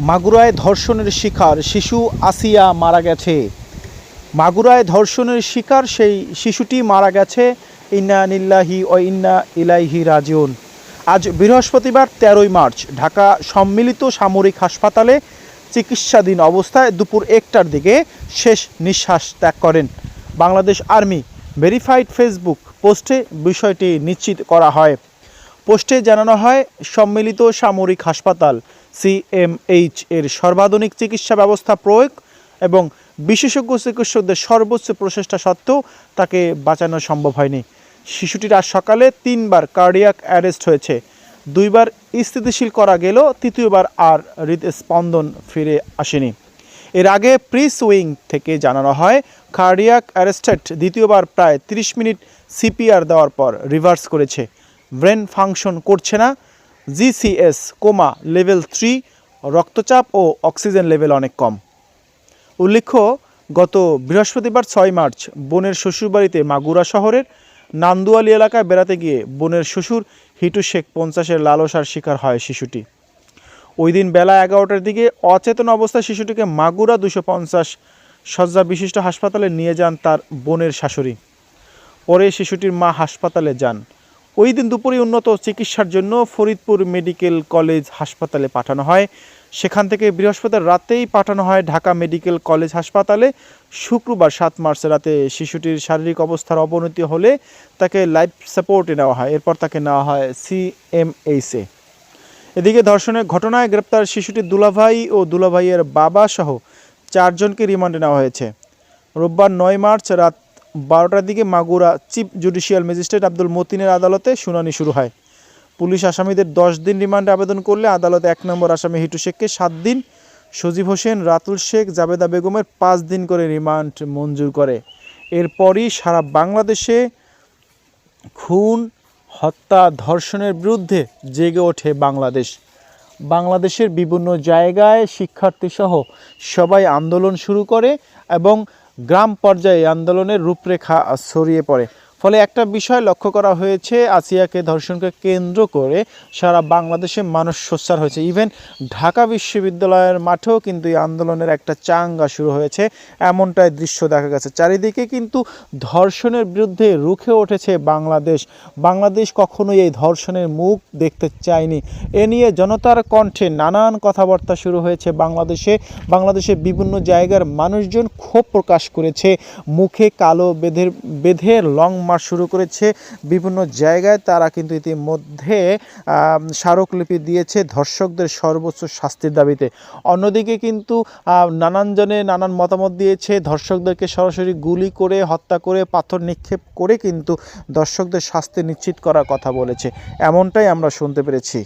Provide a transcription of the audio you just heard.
মাগুরায় ধর্ষণের শিকার শিশু আসিয়া মারা গেছে। মাগুরায় ধর্ষণের শিকার সেই শিশুটি মারা গেছে। ইন্না নিল্লাহি ও ইন্না ইলাইহি রাজিউন। আজ বৃহস্পতিবার তেরোই মার্চ, ঢাকা সম্মিলিত সামরিক হাসপাতালে চিকিৎসাধীন অবস্থায় দুপুর একটার দিকে শেষ নিঃশ্বাস ত্যাগ করেন। বাংলাদেশ আর্মি ভেরিফাইড ফেসবুক পোস্টে বিষয়টি নিশ্চিত করা হয়। পোস্টে জানানো হয়, সম্মিলিত সামরিক হাসপাতাল সিএমএইচ এর সর্বাধুনিক চিকিৎসা ব্যবস্থা প্রয়োগ এবং বিশেষজ্ঞ চিকিৎসকদের সর্বোচ্চ প্রচেষ্টা সত্ত্বেও তাকে বাঁচানো সম্ভব হয়নি। শিশুটির আজ সকালে তিনবার কার্ডিয়াক অ্যারেস্ট হয়েছে। দুইবার স্থিতিশীল করা গেল তৃতীয়বার আর হৃদস্পন্দন ফিরে আসেনি। এর আগে প্রিস উইং থেকে জানানো হয়, কার্ডিয়াক অ্যারেস্টেড দ্বিতীয়বার প্রায় 30 মিনিট সিপিআর দেওয়ার পর রিভার্স করেছে। ব্রেন ফাংশন করছে না জিসিএস কোমা লেভেল থ্রি, রক্তচাপ ও অক্সিজেন লেভেল অনেক কম। উল্লেখ্য, গত বৃহস্পতিবার ছয় মার্চ বোনের শ্বশুরবাড়িতে মাগুরা শহরের নান্দুয়ালি এলাকায় বেড়াতে গিয়ে বোনের শ্বশুর হিটু শেখ পঞ্চাশের লালসার শিকার হয় শিশুটি। ওই দিন বেলা এগারোটার দিকে অচেতন অবস্থায় শিশুটিকে মাগুরা দুশো পঞ্চাশ শয্যা বিশিষ্ট হাসপাতালে নিয়ে যান তার বোনের শাশুড়ি। পরে শিশুটির মা হাসপাতালে যান। ওই দিন দুপুরে উন্নত চিকিৎসার জন্য ফরিদপুর মেডিকেল কলেজ হাসপাতালে পাঠানো হয়। সেখান থেকে বৃহস্পতিবার রাতেই পাঠানো হয় ঢাকা মেডিকেল কলেজ হাসপাতালে। শুক্রবার সাত মার্চ রাতে শিশুটির শারীরিক অবস্থার অবনতি হলে তাকে লাইফ সাপোর্টে নেওয়া হয়। এরপর তাকে নেওয়া হয় সিএমএইসে এদিকে ধর্ষণের ঘটনায় গ্রেপ্তার শিশুটির দুলাভাই ও দুলাভাইয়ের বাবা সহ চারজনকে রিমান্ডে নেওয়া হয়েছে। রোববার নয় মার্চ রাত বারোটার দিকে Magura chief judicial magistrate Abdul মতিনের আদালতে শুনানি শুরু হয়। পুলিশ আসামিদের দশ দিন রিমান্ডে আবেদন করলে আদালত এক নম্বর আসামি হিটু শেখকে সাত দিন, সজীব হোসেন, রাতুল শেখ, জাবেদা বেগমের পাঁচ দিন করে রিমান্ড মঞ্জুর করে। এরপরই সারা বাংলাদেশে খুন, হত্যা, ধর্ষণের বিরুদ্ধে জেগে ওঠে বাংলাদেশ। বাংলাদেশের বিভিন্ন জায়গায় শিক্ষার্থীসহ সবাই আন্দোলন শুরু করে এবং গ্রাম পর্যায়ে আন্দোলনের রূপরেখা ছড়িয়ে পড়ে। ফলে একটা বিষয় লক্ষ্য করা হয়েছে, আসিয়াকে ধর্ষণকে কেন্দ্র করে সারা বাংলাদেশে মানুষ সোচ্চার হয়েছে। ইভেন ঢাকা বিশ্ববিদ্যালয়ের মাঠেও কিন্তু এই আন্দোলনের একটা চাঙ্গা শুরু হয়েছে, এমনটাই দৃশ্য দেখা গেছে। চারিদিকে কিন্তু ধর্ষণের বিরুদ্ধে রুখে উঠেছে বাংলাদেশ। বাংলাদেশ কখনোই এই ধর্ষণের মুখ দেখতে চায়নি। এ নিয়ে জনতার কণ্ঠে নানান কথাবার্তা শুরু হয়েছে বাংলাদেশে। বাংলাদেশের বিভিন্ন জায়গার মানুষজন ক্ষোভ প্রকাশ করেছে। মুখে কালো বেঁধে বেঁধে লং মার্চ শুরু করেছে বিভিন্ন জায়গায়। তারা কিন্তু ইতিমধ্যে স্মারকলিপি দিয়েছে ধর্ষকদের সর্বোচ্চ শাস্তির দাবিতে। অন্যদিকে কিন্তু নানানজনে নানান জনে নানান মতামত দিয়েছে, ধর্ষকদেরকে সরাসরি গুলি করে, হত্যা করে, পাথর নিক্ষেপ করে কিন্তু দর্শকদের শাস্তি নিশ্চিত করার কথা বলেছে। এমনটাই আমরা শুনতে পেরেছি।